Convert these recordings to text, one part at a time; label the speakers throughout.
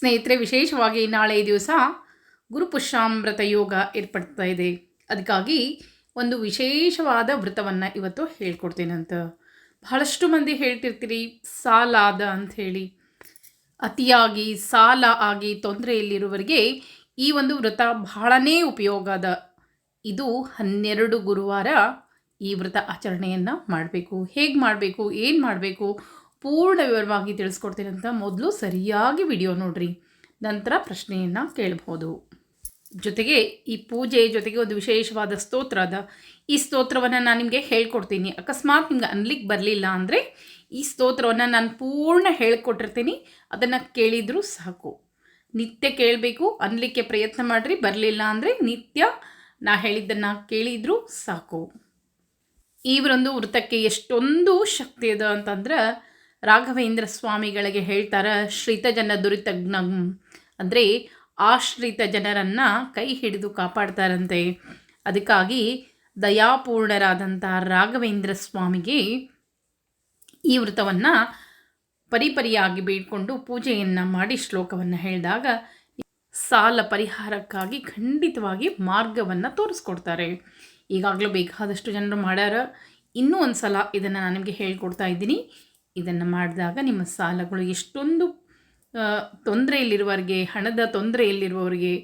Speaker 1: ಸ್ನೇಹಿತರೆ, ವಿಶೇಷವಾಗಿ ನಾಳೆ ದಿವಸ ಗುರುಪುಷ್ಯಾಮೃತ ಯೋಗ ಏರ್ಪಡ್ತಾ ಇದೆ. ಅದಕ್ಕಾಗಿ ಒಂದು ವಿಶೇಷವಾದ ವ್ರತವನ್ನು ಇವತ್ತು ಹೇಳ್ಕೊಡ್ತೇನಂತ ಬಹಳಷ್ಟು ಮಂದಿ ಹೇಳ್ತಿರ್ತೀರಿ ಸಾಲಾದ ಅಂಥೇಳಿ ಅತಿಯಾಗಿ ಸಾಲ ಆಗಿ ತೊಂದರೆಯಲ್ಲಿರುವವರಿಗೆ ಈ ಒಂದು ವ್ರತ ಬಹಳನೇ ಅದ. ಇದು ಹನ್ನೆರಡು ಗುರುವಾರ ಈ ವ್ರತ ಆಚರಣೆಯನ್ನು ಮಾಡಬೇಕು. ಹೇಗೆ ಮಾಡಬೇಕು, ಏನು ಮಾಡಬೇಕು ಪೂರ್ಣ ವಿವರವಾಗಿ ತಿಳಿಸ್ಕೊಡ್ತೀನಿ ಅಂತ ಮೊದಲು ಸರಿಯಾಗಿ ವಿಡಿಯೋ ನೋಡ್ರಿ. ನಂತರ ಪ್ರಶ್ನೆಯನ್ನು ಕೇಳಬಹುದು. ಜೊತೆಗೆ ಈ ಪೂಜೆ ಜೊತೆಗೆ ಒಂದು ವಿಶೇಷವಾದ ಸ್ತೋತ್ರ ಅದ. ಈ ಸ್ತೋತ್ರವನ್ನು ನಾನು ನಿಮಗೆ ಹೇಳ್ಕೊಡ್ತೀನಿ. ಅಕಸ್ಮಾತ್ ನಿಮ್ಗೆ ಅನ್ಲಿಕ್ಕೆ ಬರಲಿಲ್ಲ ಅಂದರೆ ಈ ಸ್ತೋತ್ರವನ್ನು ನಾನು ಪೂರ್ಣ ಹೇಳ್ಕೊಟ್ಟಿರ್ತೀನಿ. ಅದನ್ನು ಕೇಳಿದರೂ ಸಾಕು. ನಿತ್ಯ ಕೇಳಬೇಕು, ಅನ್ಲಿಕ್ಕೆ ಪ್ರಯತ್ನ ಮಾಡಿರಿ, ಬರಲಿಲ್ಲ ಅಂದರೆ ನಿತ್ಯ ನಾ ಹೇಳಿದ್ದನ್ನು ಕೇಳಿದರೂ ಸಾಕು. ಇವರೊಂದು ವೃತ್ತಕ್ಕೆ ಎಷ್ಟೊಂದು ಶಕ್ತಿ ಇದೆ ಅಂತಂದ್ರೆ ರಾಘವೇಂದ್ರ ಸ್ವಾಮಿಗಳಿಗೆ ಹೇಳ್ತಾರೆ ಶ್ರಿತ ಜನ ದುರಿತಜ್ಞಂ ಅಂದರೆ ಆಶ್ರಿತ ಜನರನ್ನು ಕೈ ಹಿಡಿದು ಕಾಪಾಡ್ತಾರಂತೆ. ಅದಕ್ಕಾಗಿ ದಯಾಪೂರ್ಣರಾದಂಥ ರಾಘವೇಂದ್ರ ಸ್ವಾಮಿಗೆ ಈ ವ್ರತವನ್ನು ಪರಿಪರಿಯಾಗಿ ಬೇಡಿಕೊಂಡು ಪೂಜೆಯನ್ನು ಮಾಡಿ ಶ್ಲೋಕವನ್ನು ಹೇಳಿದಾಗ ಸಾಲ ಪರಿಹಾರಕ್ಕಾಗಿ ಖಂಡಿತವಾಗಿ ಮಾರ್ಗವನ್ನು ತೋರಿಸ್ಕೊಡ್ತಾರೆ. ಈಗಾಗಲೂ ಬೇಕಾದಷ್ಟು ಜನರು ಮಾಡ್ಯಾರ. ಇನ್ನೂ ಒಂದು ಸಲ ಇದನ್ನು ನಾನು ನಿಮಗೆ ಹೇಳ್ಕೊಡ್ತಾ ಇದ್ದೀನಿ. ಇದನ್ನು ಮಾಡಿದಾಗ ನಿಮ್ಮ ಸಾಲಗಳು ಎಷ್ಟೊಂದು ತೊಂದರೆಯಲ್ಲಿರುವವರಿಗೆ, ಹಣದ ತೊಂದರೆಯಲ್ಲಿರುವವರಿಗೆ,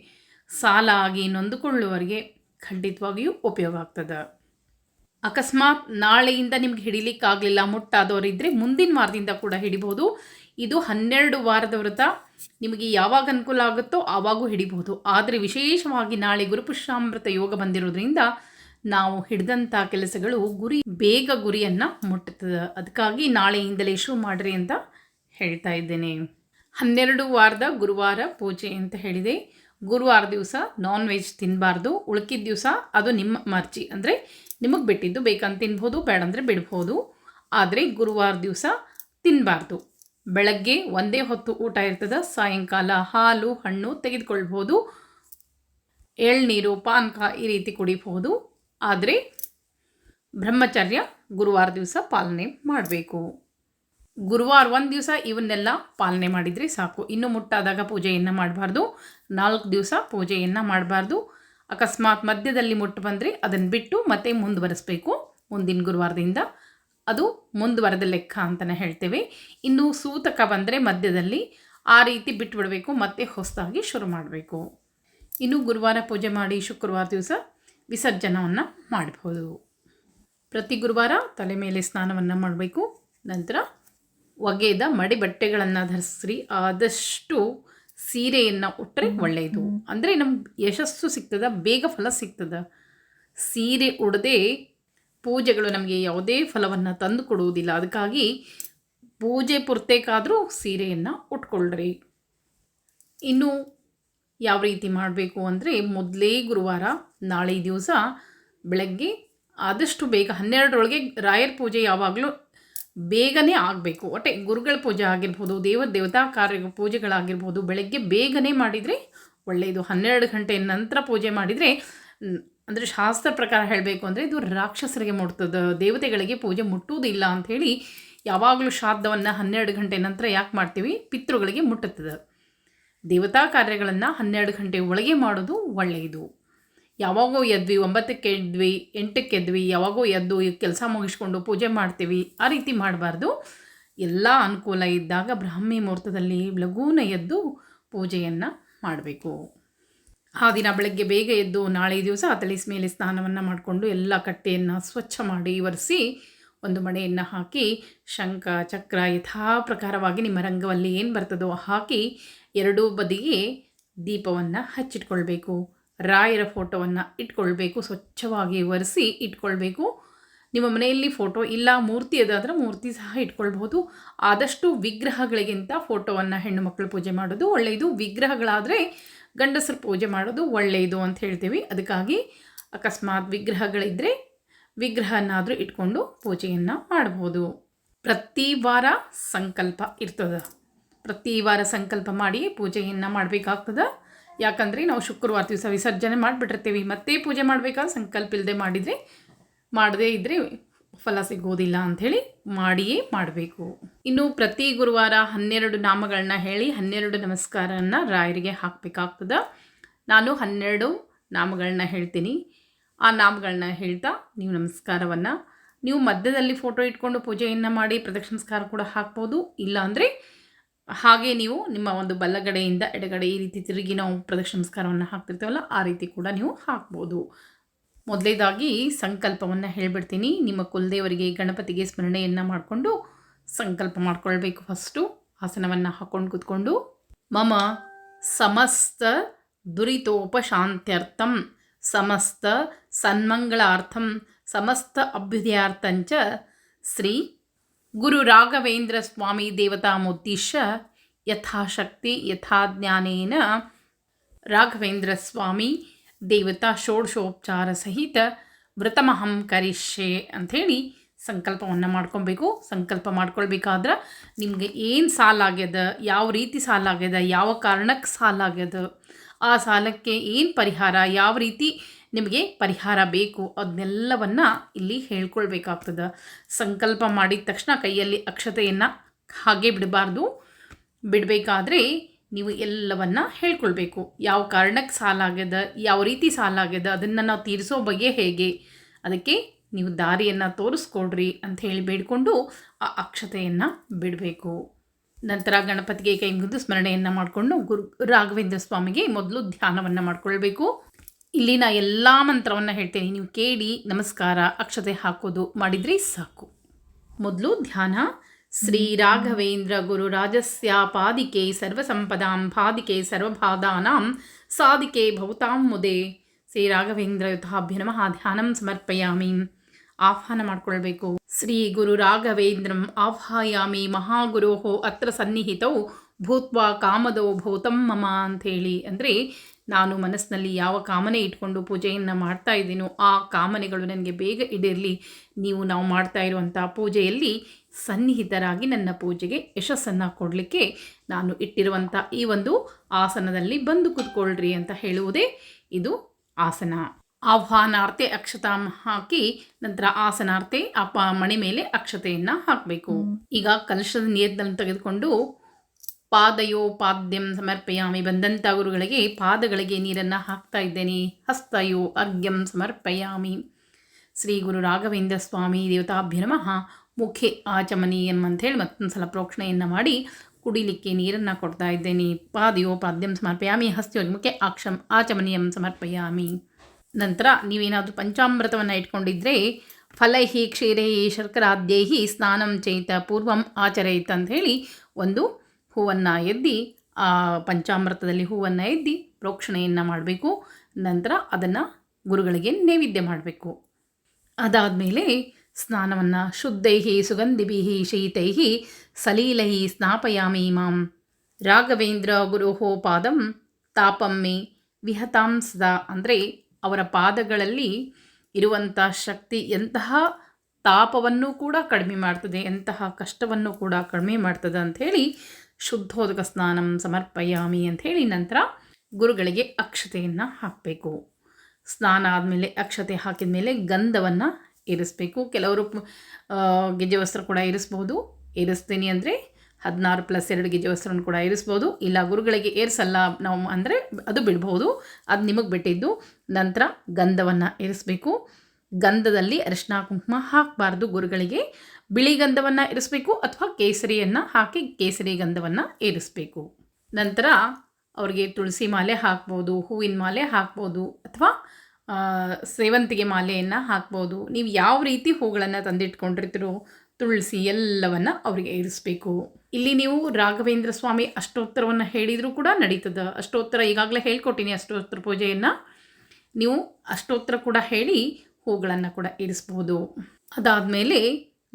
Speaker 1: ಸಾಲ ಆಗಿ ನೊಂದುಕೊಳ್ಳುವವರಿಗೆ ಖಂಡಿತವಾಗಿಯೂ ಉಪಯೋಗ ಆಗ್ತದೆ ಅಕಸ್ಮಾತ್ ನಾಳೆಯಿಂದ ನಿಮ್ಗೆ ಹಿಡಿಲಿಕ್ಕಾಗಲಿಲ್ಲ ಮುಟ್ಟಾದವರಿದ್ದರೆ ಮುಂದಿನ ವಾರದಿಂದ ಕೂಡ ಹಿಡಿಬೋದು. ಇದು ಹನ್ನೆರಡು ವಾರದ ವ್ರತ. ನಿಮಗೆ ಯಾವಾಗ ಅನುಕೂಲ ಆಗುತ್ತೋ ಆವಾಗೂ ಹಿಡಿಬಹುದು ಆದರೆ ವಿಶೇಷವಾಗಿ ನಾಳೆ ಗುರುಪುಷ್ಯಾಮೃತ ಯೋಗ ಬಂದಿರೋದ್ರಿಂದ ನಾವು ಹಿಡಿದಂಥ ಕೆಲಸಗಳು ಗುರಿ, ಬೇಗ ಗುರಿಯನ್ನು ಮುಟ್ಟುತ್ತದೆ ಅದಕ್ಕಾಗಿ ನಾಳೆಯಿಂದಲೇ ಶುರು ಮಾಡಿರಿ ಅಂತ ಹೇಳ್ತಾ ಇದ್ದೇನೆ. ಹನ್ನೆರಡು ವಾರದ ಗುರುವಾರ ಪೂಜೆ ಅಂತ ಹೇಳಿದೆ. ಗುರುವಾರ ದಿವಸ ನಾನ್ ವೆಜ್ ತಿನ್ನಬಾರ್ದು ಉಳ್ಕಿದ ದಿವಸ ಅದು ನಿಮ್ಮ ಮರ್ಜಿ. ಅಂದರೆ ನಿಮಗೆ ಬಿಟ್ಟಿದ್ದು ಬೇಕಂತ ತಿನ್ಬೋದು ಬೇಡಂದರೆ ಬಿಡ್ಬೋದು. ಆದರೆ ಗುರುವಾರ ದಿವಸ ತಿನ್ನಬಾರ್ದು ಬೆಳಗ್ಗೆ ಒಂದೇ ಹೊತ್ತು ಊಟ ಇರ್ತದೆ. ಸಾಯಂಕಾಲ ಹಾಲು, ಹಣ್ಣು ತೆಗೆದುಕೊಳ್ಬೋದು. ಎಳ್ನೀರು, ಪಾನಕ ಈ ರೀತಿ ಕುಡಿಬಹುದು ಆದರೆ ಬ್ರಹ್ಮಚರ್ಯ ಗುರುವಾರ ದಿವಸ ಪಾಲನೆ ಮಾಡಬೇಕು. ಗುರುವಾರ ಒಂದು ದಿವಸ ಇವನ್ನೆಲ್ಲ ಪಾಲನೆ ಮಾಡಿದರೆ ಸಾಕು. ಇನ್ನು ಮುಟ್ಟಾದಾಗ ಪೂಜೆಯನ್ನು ಮಾಡಬಾರ್ದು. ನಾಲ್ಕು ದಿವಸ ಪೂಜೆಯನ್ನು ಮಾಡಬಾರ್ದು. ಅಕಸ್ಮಾತ್ ಮಧ್ಯದಲ್ಲಿ ಮುಟ್ಟು ಬಂದರೆ ಅದನ್ನು ಬಿಟ್ಟು ಮತ್ತೆ ಮುಂದುವರಿಸಬೇಕು. ಮುಂದಿನ ಗುರುವಾರದಿಂದ ಅದು ಮುಂದುವರೆದ ಲೆಕ್ಕ ಅಂತಲೇ ಹೇಳ್ತೇವೆ. ಇನ್ನು ಸೂತಕ ಬಂದರೆ ಮಧ್ಯದಲ್ಲಿ ಆ ರೀತಿ ಬಿಟ್ಟುಬಿಡಬೇಕು ಮತ್ತೆ ಹೊಸದಾಗಿ ಶುರು ಮಾಡಬೇಕು. ಇನ್ನು ಗುರುವಾರ ಪೂಜೆ ಮಾಡಿ ಶುಕ್ರವಾರ ದಿವಸ ವಿಸರ್ಜನವನ್ನು ಮಾಡಬಹುದು ಪ್ರತಿ ಗುರುವಾರ ತಲೆ ಮೇಲೆ ಸ್ನಾನವನ್ನು ಮಾಡಬೇಕು. ನಂತರ ಒಗೆದ ಮಡಿ ಬಟ್ಟೆಗಳನ್ನು ಧರಿಸ್ರಿ. ಆದಷ್ಟು ಸೀರೆಯನ್ನು ಉಟ್ಟರೆ ಒಳ್ಳೆಯದು ಅಂದರೆ ನಮ್ಗೆ ಯಶಸ್ಸು ಸಿಗ್ತದ ಬೇಗ ಫಲ ಸಿಗ್ತದ. ಸೀರೆ ಉಡದೆ ಪೂಜೆಗಳು ನಮಗೆ ಯಾವುದೇ ಫಲವನ್ನು ತಂದು ಕೊಡುವುದಿಲ್ಲ. ಅದಕ್ಕಾಗಿ ಪೂಜೆ ಪೂರ್ತೇಕಾದರೂ ಸೀರೆಯನ್ನು ಉಟ್ಕೊಳ್ಳ್ರಿ ಇನ್ನು ಯಾವ ರೀತಿ ಮಾಡಬೇಕು ಅಂದರೆ ಮೊದಲೇ ಗುರುವಾರ ನಾಳೆ ದಿವಸ ಬೆಳಗ್ಗೆ ಆದಷ್ಟು ಬೇಗ ಹನ್ನೆರಡರೊಳಗೆ ರಾಯರ ಪೂಜೆ ಯಾವಾಗಲೂ ಬೇಗನೆ ಆಗಬೇಕು. ಒಟ್ಟೆ ಗುರುಗಳ ಪೂಜೆ ಆಗಿರ್ಬೋದು, ದೇವ ದೇವತಾ ಕಾರ್ಯ ಪೂಜೆಗಳಾಗಿರ್ಬೋದು, ಬೆಳಗ್ಗೆ ಬೇಗನೆ ಮಾಡಿದರೆ ಒಳ್ಳೆಯದು. ಹನ್ನೆರಡು ಗಂಟೆ ನಂತರ ಪೂಜೆ ಮಾಡಿದರೆ ಅಂದರೆ ಶಾಸ್ತ್ರ ಪ್ರಕಾರ ಹೇಳಬೇಕು ಅಂದರೆ ಇದು ರಾಕ್ಷಸರಿಗೆ ಮುಟ್ತದೆ, ದೇವತೆಗಳಿಗೆ ಪೂಜೆ ಮುಟ್ಟುವುದಿಲ್ಲ ಅಂಥೇಳಿ ಯಾವಾಗಲೂ ಶ್ರಾದ್ದವನ್ನು ಹನ್ನೆರಡು ಗಂಟೆ ನಂತರ ಯಾಕೆ ಮಾಡ್ತೀವಿ? ಪಿತೃಗಳಿಗೆ ಮುಟ್ಟುತ್ತದೆ. ದೇವತಾ ಕಾರ್ಯಗಳನ್ನು ಹನ್ನೆರಡು ಗಂಟೆ ಒಳಗೆ ಮಾಡೋದು ಒಳ್ಳೆಯದು. ಯಾವಾಗೋ ಎದ್ವಿ, ಒಂಬತ್ತಕ್ಕೆ ಎದ್ವಿ, ಎಂಟಕ್ಕೆ ಎದ್ವಿ, ಯಾವಾಗೋ ಎದ್ದು ಕೆಲಸ ಮುಗಿಸ್ಕೊಂಡು ಪೂಜೆ ಮಾಡ್ತೀವಿ, ಆ ರೀತಿ ಮಾಡಬಾರ್ದು. ಎಲ್ಲ ಅನುಕೂಲ ಇದ್ದಾಗ ಬ್ರಾಹ್ಮಿ ಮುಹೂರ್ತದಲ್ಲಿ ಲಘೂನ ಎದ್ದು ಪೂಜೆಯನ್ನು ಮಾಡಬೇಕು. ಆ ದಿನ ಬೆಳಗ್ಗೆ ಬೇಗ ಎದ್ದು ನಾಳೆ ದಿವಸ ತಳಿಸ್ ಮೇಲೆ ಸ್ನಾನವನ್ನು ಮಾಡಿಕೊಂಡು ಎಲ್ಲ ಕಟ್ಟೆಯನ್ನು ಸ್ವಚ್ಛ ಮಾಡಿ ಒರೆಸಿ ಒಂದು ಮಣೆಯನ್ನು ಹಾಕಿ ಶಂಖ, ಚಕ್ರ ಯಥಾ ಪ್ರಕಾರವಾಗಿ ನಿಮ್ಮ ರಂಗವಲ್ಲಿ ಏನು ಬರ್ತದೋ ಹಾಕಿ ಎರಡೂ ಬದಿಗೆ ದೀಪವನ್ನು ಹಚ್ಚಿಟ್ಕೊಳ್ಬೇಕು. ರಾಯರ ಫೋಟೋವನ್ನು ಇಟ್ಕೊಳ್ಬೇಕು. ಸ್ವಚ್ಛವಾಗಿ ಒರೆಸಿ ಇಟ್ಕೊಳ್ಬೇಕು. ನಿಮ್ಮ ಮನೆಯಲ್ಲಿ ಫೋಟೋ ಇಲ್ಲ, ಮೂರ್ತಿ ಅದಾದರೆ ಮೂರ್ತಿ ಸಹ ಇಟ್ಕೊಳ್ಬೋದು ಆದಷ್ಟು ವಿಗ್ರಹಗಳಿಗಿಂತ ಫೋಟೋವನ್ನು ಹೆಣ್ಣು ಮಕ್ಕಳು ಪೂಜೆ ಮಾಡೋದು ಒಳ್ಳೆಯದು. ವಿಗ್ರಹಗಳಾದರೆ ಗಂಡಸರು ಪೂಜೆ ಮಾಡೋದು ಒಳ್ಳೆಯದು ಅಂತ ಹೇಳ್ತೀವಿ. ಅದಕ್ಕಾಗಿ ಅಕಸ್ಮಾತ್ ವಿಗ್ರಹಗಳಿದ್ದರೆ ವಿಗ್ರಹನಾದರೂ ಇಟ್ಕೊಂಡು ಪೂಜೆಯನ್ನು ಮಾಡ್ಬೋದು. ಪ್ರತಿ ವಾರ ಸಂಕಲ್ಪ ಇರ್ತದೆ. ಪ್ರತಿ ವಾರ ಸಂಕಲ್ಪ ಮಾಡಿ ಪೂಜೆಯನ್ನು ಮಾಡಬೇಕಾಗ್ತದೆ. ಯಾಕಂದರೆ ನಾವು ಶುಕ್ರವಾರ ದಿವಸ ವಿಸರ್ಜನೆ ಮಾಡಿಬಿಟ್ಟಿರ್ತೀವಿ. ಮತ್ತೆ ಪೂಜೆ ಮಾಡಬೇಕಾದ್ರೆ ಸಂಕಲ್ಪ ಇಲ್ಲದೆ ಮಾಡಿದರೆ, ಮಾಡದೇ ಇದ್ದರೆ ಫಲ ಸಿಗೋದಿಲ್ಲ ಅಂಥೇಳಿ ಮಾಡಿಯೇ ಮಾಡಬೇಕು. ಇನ್ನು ಪ್ರತಿ ಗುರುವಾರ ಹನ್ನೆರಡು ನಾಮಗಳನ್ನ ಹೇಳಿ ಹನ್ನೆರಡು ನಮಸ್ಕಾರನ ರಾಯರಿಗೆ ಹಾಕಬೇಕಾಗ್ತದೆ. ನಾನು ಹನ್ನೆರಡು ನಾಮಗಳನ್ನ ಹೇಳ್ತೀನಿ. ಆ ನಾಮಗಳನ್ನ ಹೇಳ್ತಾ ನೀವು ನಮಸ್ಕಾರವನ್ನು. ನೀವು ಮಧ್ಯದಲ್ಲಿ ಫೋಟೋ ಇಟ್ಕೊಂಡು ಪೂಜೆಯನ್ನು ಮಾಡಿ ಪ್ರದಕ್ಷಿಣಸ್ಕಾರ ಕೂಡ ಹಾಕ್ಬೋದು. ಇಲ್ಲಾಂದರೆ ಹಾಗೆ ನೀವು ನಿಮ್ಮ ಒಂದು ಬಲಗಡೆಯಿಂದ ಎಡಗಡೆ ಈ ರೀತಿ ತಿರುಗಿ ನಾವು ಪ್ರದಕ್ಷಿಣಸ್ಕಾರವನ್ನು ಹಾಕ್ತಿರ್ತೇವಲ್ಲ, ಆ ರೀತಿ ಕೂಡ ನೀವು ಹಾಕ್ಬೋದು. ಮೊದಲೇದಾಗಿ ಸಂಕಲ್ಪವನ್ನು ಹೇಳಿಬಿಡ್ತೀನಿ. ನಿಮ್ಮ ಕುಲದೇವರಿಗೆ, ಗಣಪತಿಗೆ ಸ್ಮರಣೆಯನ್ನು ಮಾಡಿಕೊಂಡು ಸಂಕಲ್ಪ ಮಾಡ್ಕೊಳ್ಬೇಕು ಫಸ್ಟು. ಆಸನವನ್ನು ಹಾಕ್ಕೊಂಡು ಕೂತ್ಕೊಂಡು, ಮಮ ಸಮಸ್ತ ದುರಿತೋಪಶಾಂತ್ಯರ್ಥಂ. ಸಮಸ್ತ ಸನ್ಮಂಗಳಾರ್ಥಂ ಸಮಸ್ತ ಅಭ್ಯುದಯಾರ್ಥಂಚ ಶ್ರೀ ಗುರು ರಾಘವೇಂದ್ರ ಸ್ವಾಮಿ ದೇವತಾಮುದ್ದೇಶ್ಯ ಯಥಾಶಕ್ತಿ ಯಥಾಜ್ಞಾನೇನ ರಾಘವೇಂದ್ರ ಸ್ವಾಮಿ ದೇವತಾ ಷೋಡಶೋಪಚಾರ ಸಹಿತ ವ್ರತಮಹಂ ಕರಿಷ್ಯೆ ಅಂಥೇಳಿ ಸಂಕಲ್ಪವನ್ನು ಮಾಡ್ಕೊಬೇಕು. ಸಂಕಲ್ಪ ಮಾಡ್ಕೊಳ್ಬೇಕಾದ್ರೆ ನಿಮಗೆ ಏನು ಸಾಲಾಗ್ಯದ, ಯಾವ ರೀತಿ ಸಾಲಾಗ್ಯದ, ಯಾವ ಕಾರಣಕ್ಕೆ ಸಾಲಾಗ್ಯದ ಆ ಸಾಲಕ್ಕೆ ಏನು ಪರಿಹಾರ? ಯಾವ ರೀತಿ ನಿಮಗೆ ಪರಿಹಾರ ಬೇಕು? ಅದನ್ನೆಲ್ಲವನ್ನು ಇಲ್ಲಿ ಹೇಳ್ಕೊಳ್ಬೇಕಾಗ್ತದೆ. ಸಂಕಲ್ಪ ಮಾಡಿದ ತಕ್ಷಣ ಕೈಯಲ್ಲಿ ಅಕ್ಷತೆಯನ್ನು ಹಾಗೆ ಬಿಡಬಾರ್ದು. ಬಿಡಬೇಕಾದ್ರೆ ನೀವು ಎಲ್ಲವನ್ನು ಹೇಳ್ಕೊಳ್ಬೇಕು. ಯಾವ ಕಾರಣಕ್ಕೆ ಸಾಲ ಆಗ್ಯದ? ಯಾವ ರೀತಿ ಸಾಲ ಆಗ್ಯದ? ಅದನ್ನು ನಾವು ತೀರಿಸೋ ಬಗ್ಗೆ ಹೇಗೆ? ಅದಕ್ಕೆ ನೀವು ದಾರಿಯನ್ನು ತೋರಿಸ್ಕೊಡ್ರಿ ಅಂತ ಹೇಳಿ ಬೇಡಿಕೊಂಡು ಆ ಅಕ್ಷತೆಯನ್ನು ಬಿಡಬೇಕು. ನಂತರ ಗಣಪತಿಗೆ ಕೈ ಮುಗಿದು ಸ್ಮರಣೆಯನ್ನು ಮಾಡಿಕೊಂಡು ಗುರು ರಾಘವೇಂದ್ರ ಸ್ವಾಮಿಗೆ ಮೊದಲು ಧ್ಯಾನವನ್ನು ಮಾಡಿಕೊಳ್ಬೇಕು. ಇಲ್ಲಿ ನಾ ಎಲ್ಲ ಮಂತ್ರವನ್ನು ಹೇಳ್ತೇನೆ. ನೀವು ಕೇಳಿ ನಮಸ್ಕಾರ, ಅಕ್ಷತೆ ಹಾಕೋದು ಮಾಡಿದರೆ ಸಾಕು. ಮೊದಲು ಧ್ಯಾನ. ಶ್ರೀ ರಾಘವೇಂದ್ರ ಗುರುರಾಜಸ್ಯ ಪಾದಿಕೆ ಸರ್ವಸಂಪದಾಂ ಪಾದಿಕೆ ಸರ್ವಭಾದಾನಾಂ ಸಾಧಿಕೆ ಭೌತಾಂ ಮುದೆ. ಶ್ರೀ ರಾಘವೇಂದ್ರ ಯುತಾಭ್ಯ ನಮಃ. ಧ್ಯಾನಂ ಸಮರ್ಪಯಾಮಿ. ಆಹ್ವಾನ ಮಾಡಿಕೊಳ್ಬೇಕು. ಶ್ರೀ ಗುರು ರಾಘವೇಂದ್ರಂ ಆಹ್ವಾಯಾಮಿ ಮಹಾಗುರೋಹೋ ಅತ್ರ ಸನ್ನಿಹಿತವು ಭೂತ್ವಾ ಕಾಮದೋ ಭೂತಂ ಮಮ ಅಂಥೇಳಿ. ಅಂದರೆ ನಾನು ಮನಸ್ಸಿನಲ್ಲಿ ಯಾವ ಕಾಮನೆ ಇಟ್ಕೊಂಡು ಪೂಜೆಯನ್ನು ಮಾಡ್ತಾ ಇದ್ದೀನೋ ಆ ಕಾಮನೆಗಳು ನನಗೆ ಬೇಗ ಇಡಿರಲಿ ನೀವು ನಾವು ಮಾಡ್ತಾ ಇರುವಂಥ ಪೂಜೆಯಲ್ಲಿ ಸನ್ನಿಹಿತರಾಗಿ ನನ್ನ ಪೂಜೆಗೆ ಯಶಸ್ಸನ್ನು ಕೊಡಲಿಕ್ಕೆ ನಾನು ಇಟ್ಟಿರುವಂಥ ಈ ಒಂದು ಆಸನದಲ್ಲಿ ಬಂದು ಕೂತ್ಕೊಳ್ಳ್ರಿ ಅಂತ ಹೇಳುವುದೇ ಇದು ಆಸನ. ಆಹ್ವಾನಾರ್ತೆ ಅಕ್ಷತಾಂ ಹಾಕಿ ನಂತರ ಆಸನಾರ್ತೆ ಆ ಪ ಮಣಿ ಮೇಲೆ ಅಕ್ಷತೆಯನ್ನು ಹಾಕಬೇಕು. ಈಗ ಕಲಶದ ನೀರನ್ನು ತೆಗೆದುಕೊಂಡು ಪಾದಯೋ ಪಾದ್ಯಂ ಸಮರ್ಪಯಾಮಿ ಬಂದಂಥ ಗುರುಗಳಿಗೆ ಪಾದಗಳಿಗೆ ನೀರನ್ನು ಹಾಕ್ತಾ ಇದ್ದೇನೆ. ಹಸ್ತಯೋ ಅರ್ಘ್ಯಂ ಸಮರ್ಪಯಾಮಿ. ಶ್ರೀ ಗುರು ರಾಘವೇಂದ್ರ ಸ್ವಾಮಿ ದೇವತಾಭ್ಯ ನಮಃ. ಮುಖೆ ಆಚಮನಿ ಎಂಬಂಥೇಳಿ ಮತ್ತೊಂದು ಸಲ ಪ್ರೋಕ್ಷಣೆಯನ್ನು ಮಾಡಿ ಕುಡಿಲಿಕ್ಕೆ ನೀರನ್ನು ಕೊಡ್ತಾ ಇದ್ದೇನೆ. ಪಾದಯೋ ಪಾದ್ಯಂ ಸಮರ್ಪಯಾಮಿ. ಹಸ್ತಯೋ ಮುಖೆ ಆಕ್ಷಂ ಆಚಮನಿಯಂ ಸಮರ್ಪಯಾಮಿ. ನಂತರ ನೀವೇನಾದರೂ ಪಂಚಾಮೃತವನ್ನು ಇಟ್ಕೊಂಡಿದ್ರೆ ಫಲೈಹಿ ಕ್ಷೀರೈ ಶರ್ಕರಾದ್ಯೈಹಿ ಸ್ನಾನಂ ಚೈತ ಪೂರ್ವಂ ಆಚರೈತ ಅಂತ ಹೇಳಿ ಒಂದು ಹೂವನ್ನು ಎದ್ದಿ, ಆ ಪಂಚಾಮೃತದಲ್ಲಿ ಹೂವನ್ನು ಎದ್ದಿ ಪ್ರೋಕ್ಷಣೆಯನ್ನು ಮಾಡಬೇಕು. ನಂತರ ಅದನ್ನು ಗುರುಗಳಿಗೆ ನೈವೇದ್ಯ ಮಾಡಬೇಕು. ಅದಾದಮೇಲೆ ಸ್ನಾನವನ್ನು ಶುದ್ಧೈಹಿ ಸುಗಂಧಿಭಿ ಶೀತೈಹಿ ಸಲೀಲೈ ಸ್ನಾಪಯಾಮಿ ಮಾಂ ರಾಘವೇಂದ್ರ ಗುರುಹೋ ಪಾದಂ ತಾಪಮ್ಮಿ ವಿಹತಾಂಸದ ಅಂದರೆ ಅವರ ಪಾದಗಳಲ್ಲಿ ಇರುವಂಥ ಶಕ್ತಿ ಎಂತಹ ತಾಪವನ್ನು ಕೂಡ ಕಡಿಮೆ ಮಾಡ್ತದೆ, ಎಂತಹ ಕಷ್ಟವನ್ನು ಕೂಡ ಕಡಿಮೆ ಮಾಡ್ತದೆ ಅಂಥೇಳಿ ಶುದ್ಧೋದಕ ಸ್ನಾನಂ ಸಮರ್ಪಯಾಮಿ ಅಂಥೇಳಿ ನಂತರ ಗುರುಗಳಿಗೆ ಅಕ್ಷತೆಯನ್ನು ಹಾಕಬೇಕು. ಸ್ನಾನ ಆದಮೇಲೆ ಅಕ್ಷತೆ ಹಾಕಿದ ಮೇಲೆ ಗಂಧವನ್ನು ಇರಿಸ್ಬೇಕು. ಕೆಲವರು ಗೆಜ್ಜೆ ವಸ್ತ್ರ ಕೂಡ ಇರಿಸ್ಬೋದು. ಇರಿಸ್ತೀನಿ ಅಂದರೆ ಹದಿನಾರು ಪ್ಲಸ್ ಎರಡು ಗೆಜ್ಜೆ ವಸ್ತ್ರವನ್ನು ಕೂಡ ಇರಿಸ್ಬೋದು. ಇಲ್ಲ, ಗುರುಗಳಿಗೆ ಏರಿಸಲ್ಲ ನಾವು ಅಂದರೆ ಅದು ಬಿಡ್ಬೋದು. ಅದು ನಿಮಗೆ ಬಿಟ್ಟಿದ್ದು. ನಂತರ ಗಂಧವನ್ನು ಏರಿಸಬೇಕು ಗಂಧದಲ್ಲಿ ಅರಿಶಿನ ಕುಂಕುಮ ಹಾಕಬಾರ್ದು ಗುರುಗಳಿಗೆ. ಬಿಳಿ ಗಂಧವನ್ನು ಇರಿಸಬೇಕು ಅಥವಾ ಕೇಸರಿಯನ್ನು ಹಾಕಿ ಕೇಸರಿ ಗಂಧವನ್ನು ಏರಿಸಬೇಕು ನಂತರ ಅವರಿಗೆ ತುಳಸಿ ಮಾಲೆ ಹಾಕ್ಬೋದು, ಹೂವಿನ ಮಾಲೆ ಹಾಕ್ಬೋದು ಅಥವಾ ಸೇವಂತಿಗೆ ಮಾಲೆಯನ್ನು ಹಾಕ್ಬೋದು. ನೀವು ಯಾವ ರೀತಿ ಹೂಗಳನ್ನು ತಂದಿಟ್ಕೊಂಡಿರ್ತೀರೋ ತುಳಸಿ ಎಲ್ಲವನ್ನು ಅವರಿಗೆ ಇರಿಸಬೇಕು. ಇಲ್ಲಿ ನೀವು ರಾಘವೇಂದ್ರ ಸ್ವಾಮಿ ಅಷ್ಟೋತ್ತರವನ್ನು ಹೇಳಿದರೂ ಕೂಡ ನಡೀತದೆ. ಅಷ್ಟೋತ್ತರ ಈಗಾಗಲೇ ಹೇಳ್ಕೊಟ್ಟಿನಿ, ಅಷ್ಟೋತ್ತರ ಪೂಜೆಯನ್ನು. ನೀವು ಅಷ್ಟೋತ್ತರ ಕೂಡ ಹೇಳಿ ಹೂಗಳನ್ನು ಕೂಡ ಇರಿಸ್ಬೋದು. ಅದಾದಮೇಲೆ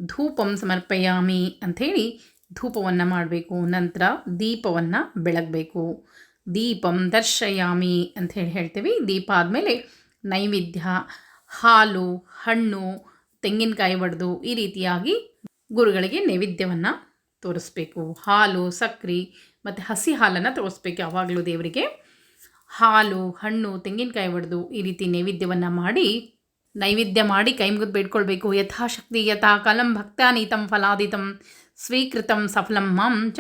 Speaker 1: ಧೂಪಂ ಸಮರ್ಪಯಾಮಿ ಅಂಥೇಳಿ ಧೂಪವನ್ನು ಮಾಡಬೇಕು. ನಂತರ ದೀಪವನ್ನು ಬೆಳಗಬೇಕು. ದೀಪಂ ದರ್ಶಯಾಮಿ ಅಂಥೇಳಿ ಹೇಳ್ತೀವಿ. ದೀಪ ಆದಮೇಲೆ ನೈವೇದ್ಯ, ಹಾಲು, ಹಣ್ಣು, ತೆಂಗಿನಕಾಯಿ ಒಡೆದು ಈ ರೀತಿಯಾಗಿ ಗುರುಗಳಿಗೆ ನೈವೇದ್ಯವನ್ನು ತೋರಿಸ್ಬೇಕು. ಹಾಲು ಸಕ್ಕರೆ ಮತ್ತು ಹಸಿ ಹಾಲನ್ನು ತೋರಿಸ್ಬೇಕು ಯಾವಾಗಲೂ ದೇವರಿಗೆ. ಹಾಲು, ಹಣ್ಣು, ತೆಂಗಿನಕಾಯಿ ಹೊಡೆದು ಈ ರೀತಿ ನೈವೇದ್ಯವನ್ನು ಮಾಡಿ, ನೈವೇದ್ಯ ಮಾಡಿ ಕೈ ಮುಗಿದು ಬೇಡ್ಕೊಳ್ಬೇಕು. ಯಥಾಶಕ್ತಿ ಯಥಾ ಕಲಂ ಭಕ್ತಾನೀತಂ ಫಲಾದಿತಂ, ಸ್ವೀಕೃತಂ ಸಫಲಂ ಮಾಂ ಚ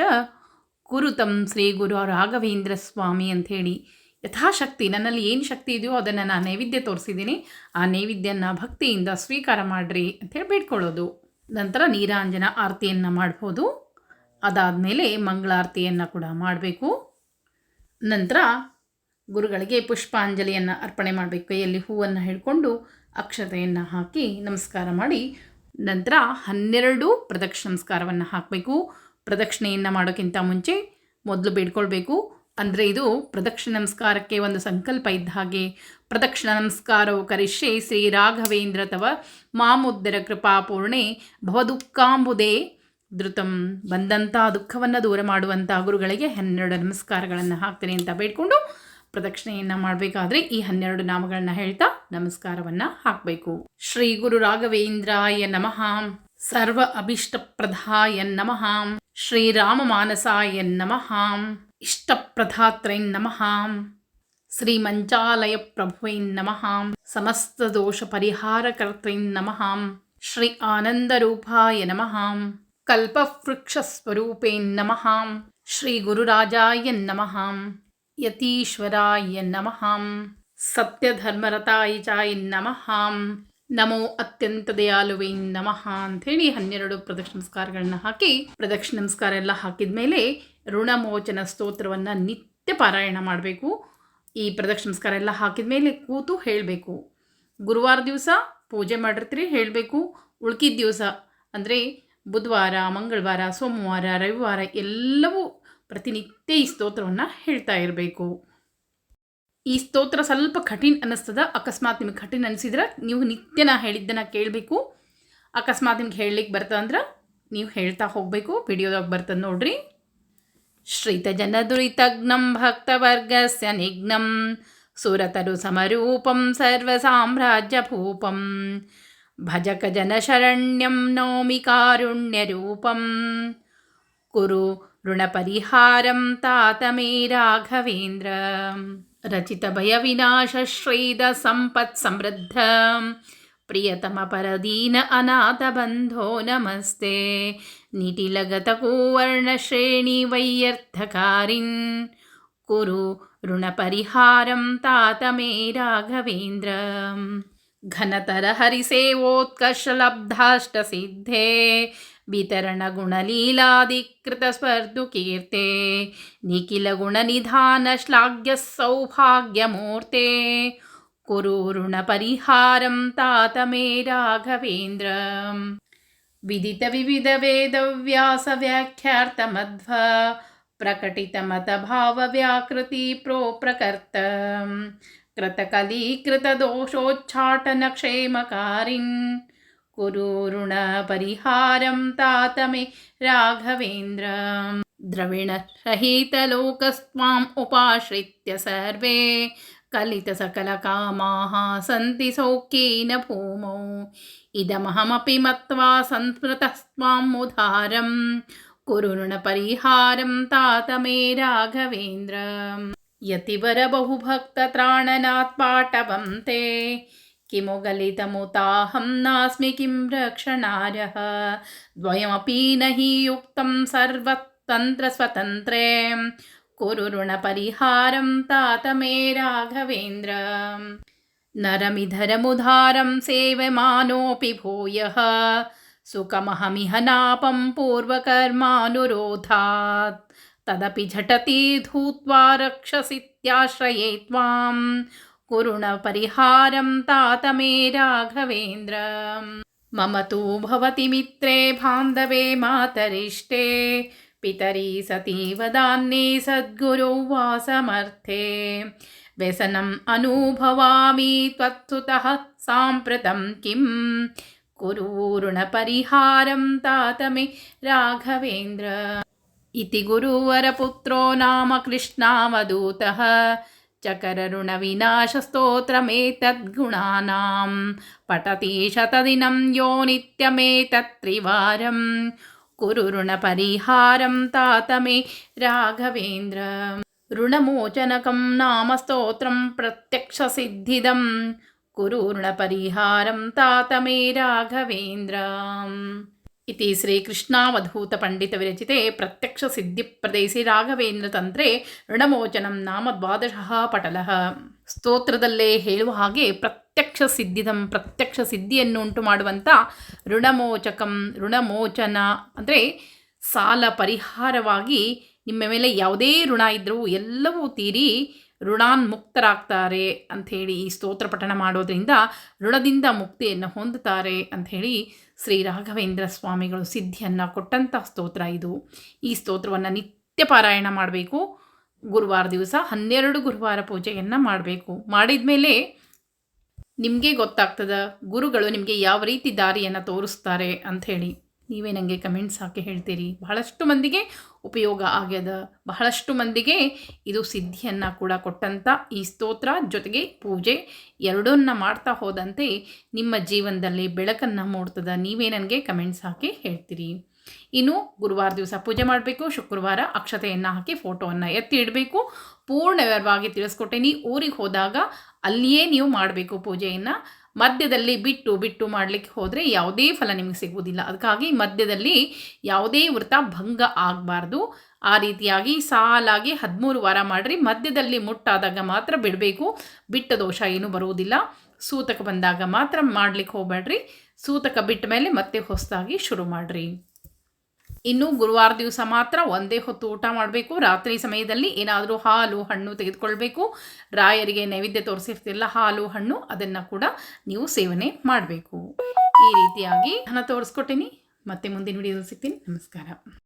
Speaker 1: ಕುರುತಂ ಶ್ರೀ ಗುರು ರಾಘವೇಂದ್ರ ಸ್ವಾಮಿ ಅಂಥೇಳಿ. ಯಥಾಶಕ್ತಿ, ನನ್ನಲ್ಲಿ ಏನು ಶಕ್ತಿ ಇದೆಯೋ ಅದನ್ನು ನಾನು ನೈವೇದ್ಯ ತೋರಿಸಿದ್ದೀನಿ. ಆ ನೈವೇದ್ಯನ ಭಕ್ತಿಯಿಂದ ಸ್ವೀಕಾರ ಮಾಡಿರಿ ಅಂಥೇಳಿ ಬೇಡ್ಕೊಳ್ಳೋದು. ನಂತರ ನೀರಾಂಜನ ಆರತಿಯನ್ನು ಮಾಡ್ಬೋದು. ಅದಾದಮೇಲೆ ಮಂಗಳಾರತಿಯನ್ನು ಕೂಡ ಮಾಡಬೇಕು. ನಂತರ ಗುರುಗಳಿಗೆ ಪುಷ್ಪಾಂಜಲಿಯನ್ನು ಅರ್ಪಣೆ ಮಾಡಬೇಕು. ಕೈಯಲ್ಲಿ ಹೂವನ್ನು ಹಿಡ್ಕೊಂಡು ಅಕ್ಷತೆಯನ್ನು ಹಾಕಿ ನಮಸ್ಕಾರ ಮಾಡಿ. ನಂತರ ಹನ್ನೆರಡು ಪ್ರದಕ್ಷಿಣ ನಮಸ್ಕಾರವನ್ನು ಹಾಕಬೇಕು. ಪ್ರದಕ್ಷಿಣೆಯನ್ನು ಮಾಡೋಕ್ಕಿಂತ ಮುಂಚೆ ಮೊದಲು ಬೇಡ್ಕೊಳ್ಬೇಕು. ಅಂದರೆ ಇದು ಪ್ರದಕ್ಷಿಣ ನಮಸ್ಕಾರಕ್ಕೆ ಒಂದು ಸಂಕಲ್ಪ ಇದ್ದ ಹಾಗೆ. ಪ್ರದಕ್ಷಿಣ ನಮಸ್ಕಾರವು ಕರಿಷ್ಯೆ ಶ್ರೀ ರಾಘವೇಂದ್ರ ತವ ಮಾಮುದ್ದರ ಕೃಪಾಪೂರ್ಣೆ ಭವದುಃಖಾಂಬುದೇ ಧೃತಂ ಬಂದಂಥ ದುಃಖವನ್ನು ದೂರ ಮಾಡುವಂಥ ಗುರುಗಳಿಗೆ ಹನ್ನೆರಡು ನಮಸ್ಕಾರಗಳನ್ನು ಹಾಕ್ತೀನಿ ಅಂತ ಬೇಡ್ಕೊಂಡು ಪ್ರದಕ್ಷಿಣೆಯನ್ನು ಮಾಡಬೇಕಾದ್ರೆ ಈ ಹನ್ನೆರಡು ನಾಮಗಳನ್ನ ಹೇಳ್ತಾ ನಮಸ್ಕಾರವನ್ನು ಹಾಕಬೇಕು. ಶ್ರೀ ಗುರು ರಾಘವೇಂದ್ರಾಯ ನಮಃ. ಸರ್ವ ಅಭಿಷ್ಟಪ್ರಧಾಯ ನಮಃ. श्रीराममानसाय नमः। इष्टप्रधातृन्नमः श्रीमञ्चालयप्रभुवैन्नमः समस्तदोषपरिहारकर्तृन्नमः श्रीआनन्दरूपाय नमः। कल्पवृक्षस्वरूपेन्नमहां श्रीगुरुराजाय नमः। यतीश्वराय नमः। सत्यधर्मरताय चाय नमः। ನಮಃ ಅತ್ಯಂತ ದಯಾಲುವೇ ನಮಃ ಅಂಥೇಳಿ ಹನ್ನೆರಡು ಪ್ರದಕ್ಷಿಣ ನಮಸ್ಕಾರಗಳನ್ನ ಹಾಕಿ, ಪ್ರದಕ್ಷಿಣ ನಮಸ್ಕಾರ ಎಲ್ಲ ಹಾಕಿದ ಮೇಲೆ ಋಣಮೋಚನ ಸ್ತೋತ್ರವನ್ನು ನಿತ್ಯ ಪಾರಾಯಣ ಮಾಡಬೇಕು. ಈ ಪ್ರದಕ್ಷಿಣ ನಮಸ್ಕಾರ ಎಲ್ಲ ಹಾಕಿದ ಮೇಲೆ ಕೂತು ಹೇಳಬೇಕು. ಗುರುವಾರ ದಿವಸ ಪೂಜೆ ಮಾಡಿರ್ತೀರಿ, ಹೇಳಬೇಕು. ಉಳ್ಕಿದ ದಿವಸ ಅಂದರೆ ಬುಧವಾರ, ಮಂಗಳವಾರ, ಸೋಮವಾರ, ರವಿವಾರ ಎಲ್ಲವೂ ಪ್ರತಿನಿತ್ಯ ಈ ಸ್ತೋತ್ರವನ್ನು ಹೇಳ್ತಾ ಇರಬೇಕು. ಈ ಸ್ತೋತ್ರ ಸ್ವಲ್ಪ ಕಠಿಣ ಅನ್ನಿಸ್ತದ. ಅಕಸ್ಮಾತ್ ನಿಮಗೆ ಕಠಿಣ ಅನಿಸಿದ್ರೆ ನೀವು ನಿತ್ಯ ನಾ ಹೇಳಿದ್ದನ್ನು ಕೇಳಬೇಕು. ಅಕಸ್ಮಾತ್ ನಿಮ್ಗೆ ಹೇಳಲಿಕ್ಕೆ ಬರ್ತದಂದ್ರೆ ನೀವು ಹೇಳ್ತಾ ಹೋಗಬೇಕು. ವಿಡಿಯೋದಾಗ ಬರ್ತದೆ ನೋಡ್ರಿ. ಶ್ರಿತಜನದುರಿತಗ್ನಂ ಭಕ್ತವರ್ಗಸ್ಯ ನಿಘ್ನಂ ಸುರತರು ಸಮರೂಪಂ ಸರ್ವಸಾಮ್ರಾಜ್ಯಭೂಪಂ ಭಜಕ ಜನಶರಣ್ಯಂ ಕಾರುಣ್ಯ ಕಾರುಣ್ಯರೂಪಂ ಕುರು ಋಣಪರಿಹಾರಂ ತಾತ ಮೇ रचितभयविनाशश्वेदसम्पत्समृद्ध प्रियतमपरदीन अनाथबन्धो नमस्ते। निटिलगतकूवर्णश्रेणी वैयर्थकारिन्। कुरु ऋणपरिहारं तातमे राघवेन्द्र। घनतरहरिसेवोत्कर्षलब्धाष्ट सिद्धे वितरणगुणलीलादिकृतस्पर्धुकीर्ते निखिलगुणनिधानश्लाघ्यः सौभाग्यमूर्ते कुरु तात मे राघवेन्द्रम् विदितविविधवेदव्यासव्याख्यार्थमध्व प्रकटितमतभावव्याकृति प्रोप्रकर्त। प्रकर्त कृतकलीकृतदोषोच्छाटनक्षेमकारिन् कुरु ऋणपरिहारं तात मे राघवेन्द्र। द्रविणरहितलोकस्त्वाम् उपाश्रित्य सर्वे कलितसकलकामाः सन्ति सौख्येन भूमौ। इदमहमपि मत्वा संस्मृतस्त्वाम् उदारं कुरु ऋणपरिहारं तात मे राघवेन्द्र। यतिवरबहुभक्तत्राणनात् ते किमु गलितमुताहं नास्मि किं रक्षणार्हः द्वयमपि न हि युक्तं सर्वतन्त्रस्वतन्त्रे कुरु तात मे राघवेन्द्र। नरमिधरमुदारं सेवमानोऽपि भूयः। सुखमहमिह नापं पूर्वकर्मानुरोधात्। तदपि झटति धूत्वा रक्षसित्याश्रये त्वां कुरुणपरिहारं तात मे राघवेन्द्र। मम तु भवति मित्रे बान्धवे मातरिष्टे पितरि सती वदान्ये सद्गुरौ वा समर्थे व्यसनम् अनुभवामि त्वत्सुतः साम्प्रतं किं ऋणपरिहारं तात मे राघवेन्द्र। इति गुरुवरपुत्रो नाम कृष्णावधूतः चकररुणविनाशस्तोत्रमेतद्गुणानां पठति शतदिनं यो नित्यमेतत्त्रिवारं कुरु ऋणपरिहारं तातमे राघवेन्द्र। ऋणमोचनकं नाम स्तोत्रं प्रत्यक्षसिद्धिदं कुरु ऋणपरिहारं तातमे राघवेन्द्र। ಇತಿ ಶ್ರೀಕೃಷ್ಣಾವಧೂತ ಪಂಡಿತ ವಿರಚಿತೆ ಪ್ರತ್ಯಕ್ಷ ಸಿದ್ಧಿಪ್ರದೇಶಿ ರಾಘವೇಂದ್ರ ತಂತ್ರೆ ಋಣಮೋಚನಂ ನಾಮ ದ್ವಾದಶಃ ಪಟಲಃ ಸ್ತೋತ್ರದಲ್ಲೇ ಹೇಳುವ ಹಾಗೆ ಪ್ರತ್ಯಕ್ಷ ಸಿದ್ಧಿದಂ ಪ್ರತ್ಯಕ್ಷ ಸಿದ್ಧಿಯನ್ನು ಉಂಟು ಮಾಡುವಂಥ ಋಣಮೋಚಕಂ ಋಣಮೋಚನ ಅಂದರೆ ಸಾಲ ಪರಿಹಾರವಾಗಿ ನಿಮ್ಮ ಮೇಲೆ ಯಾವುದೇ ಋಣ ಇದ್ದರೂ ಎಲ್ಲವೂ ತೀರಿ ಋಣಾನ್ಮುಕ್ತರಾಗ್ತಾರೆ ಅಂಥೇಳಿ ಈ ಸ್ತೋತ್ರ ಪಠಣ ಮಾಡೋದ್ರಿಂದ ಋಣದಿಂದ ಮುಕ್ತಿಯನ್ನು ಹೊಂದುತ್ತಾರೆ ಅಂಥೇಳಿ ಶ್ರೀ ರಾಘವೇಂದ್ರ ಸ್ವಾಮಿಗಳು ಸಿದ್ಧಿಯನ್ನು ಕೊಟ್ಟಂಥ ಸ್ತೋತ್ರ ಇದು. ಈ ಸ್ತೋತ್ರವನ್ನು ನಿತ್ಯ ಪಾರಾಯಣ ಮಾಡಬೇಕು. ಗುರುವಾರ ದಿವಸ ಹನ್ನೆರಡು ಗುರುವಾರ ಪೂಜೆಯನ್ನು ಮಾಡಬೇಕು. ಮಾಡಿದ ಮೇಲೆ ನಿಮಗೆ ಗೊತ್ತಾಗ್ತದೆ, ಗುರುಗಳು ನಿಮಗೆ ಯಾವ ರೀತಿ ದಾರಿಯನ್ನು ತೋರಿಸ್ತಾರೆ ಅಂಥೇಳಿ ನೀವೇ ನನಗೆ ಕಮೆಂಟ್ಸ್ ಹಾಕಿ ಹೇಳ್ತೀರಿ. ಬಹಳಷ್ಟು ಮಂದಿಗೆ ಉಪಯೋಗ ಆಗ್ಯದ. ಬಹಳಷ್ಟು ಮಂದಿಗೆ ಇದು ಸಿದ್ಧಿಯನ್ನು ಕೂಡ ಕೊಟ್ಟಂಥ ಈ ಸ್ತೋತ್ರ ಜೊತೆಗೆ ಪೂಜೆ ಎರಡನ್ನ ಮಾಡ್ತಾ ಹೋದಂತೆ ನಿಮ್ಮ ಜೀವನದಲ್ಲಿ ಬೆಳಕನ್ನು ಮೂಡ್ತದ. ನೀವೇ ನನಗೆ ಕಮೆಂಟ್ಸ್ ಹಾಕಿ ಹೇಳ್ತೀರಿ. ಇನ್ನು ಗುರುವಾರ ದಿವಸ ಪೂಜೆ ಮಾಡಬೇಕು. ಶುಕ್ರವಾರ ಅಕ್ಷತೆಯನ್ನು ಹಾಕಿ ಫೋಟೋವನ್ನು ಎತ್ತಿ ಇಡಬೇಕು. ಪೂರ್ಣ ವಿವರವಾಗಿ ತಿಳಿಸ್ಕೊಟ್ಟೇನಿ. ಊರಿಗೆ ಹೋದಾಗ ಅಲ್ಲಿಯೇ ನೀವು ಮಾಡಬೇಕು ಪೂಜೆಯನ್ನು. ಮಧ್ಯದಲ್ಲಿ ಬಿಟ್ಟು ಬಿಟ್ಟು ಮಾಡಲಿಕ್ಕೆ ಹೋದರೆ ಯಾವುದೇ ಫಲ ನಿಮಗೆ ಸಿಗುವುದಿಲ್ಲ. ಅದಕ್ಕಾಗಿ ಮಧ್ಯದಲ್ಲಿ ಯಾವುದೇ ವೃತ ಭಂಗ ಆಗಬಾರ್ದು. ಆ ರೀತಿಯಾಗಿ ಸಾಲಾಗಿ ಹದಿಮೂರು ವಾರ ಮಾಡಿರಿ. ಮಧ್ಯದಲ್ಲಿ ಮುಟ್ಟಾದಾಗ ಮಾತ್ರ ಬಿಡಬೇಕು. ಬಿಟ್ಟ ದೋಷ ಏನೂ ಬರುವುದಿಲ್ಲ. ಸೂತಕ ಬಂದಾಗ ಮಾತ್ರ ಮಾಡಲಿಕ್ಕೆ ಹೋಗಬೇಡ್ರಿ. ಸೂತಕ ಬಿಟ್ಟ ಮೇಲೆ ಮತ್ತೆ ಹೊಸದಾಗಿ ಶುರು ಮಾಡಿರಿ. ಇನ್ನು ಗುರುವಾರ ದಿವಸ ಮಾತ್ರ ಒಂದೇ ಹೊತ್ತು ಊಟ ಮಾಡಬೇಕು. ರಾತ್ರಿ ಸಮಯದಲ್ಲಿ ಏನಾದರೂ ಹಾಲು, ಹಣ್ಣು ತೆಗೆದುಕೊಳ್ಬೇಕು. ರಾಯರಿಗೆ ನೈವೇದ್ಯ ತೋರಿಸಿರ್ತಿಲ್ಲ ಹಾಲು, ಹಣ್ಣು, ಅದನ್ನು ಕೂಡ ನೀವು ಸೇವನೆ ಮಾಡಬೇಕು. ಈ ರೀತಿಯಾಗಿ ಹಣ ತೋರಿಸ್ಕೊಟ್ಟಿನಿ. ಮತ್ತೆ ಮುಂದಿನ ವಿಡಿಯೋದಲ್ಲಿ ಸಿಗ್ತೀನಿ. ನಮಸ್ಕಾರ.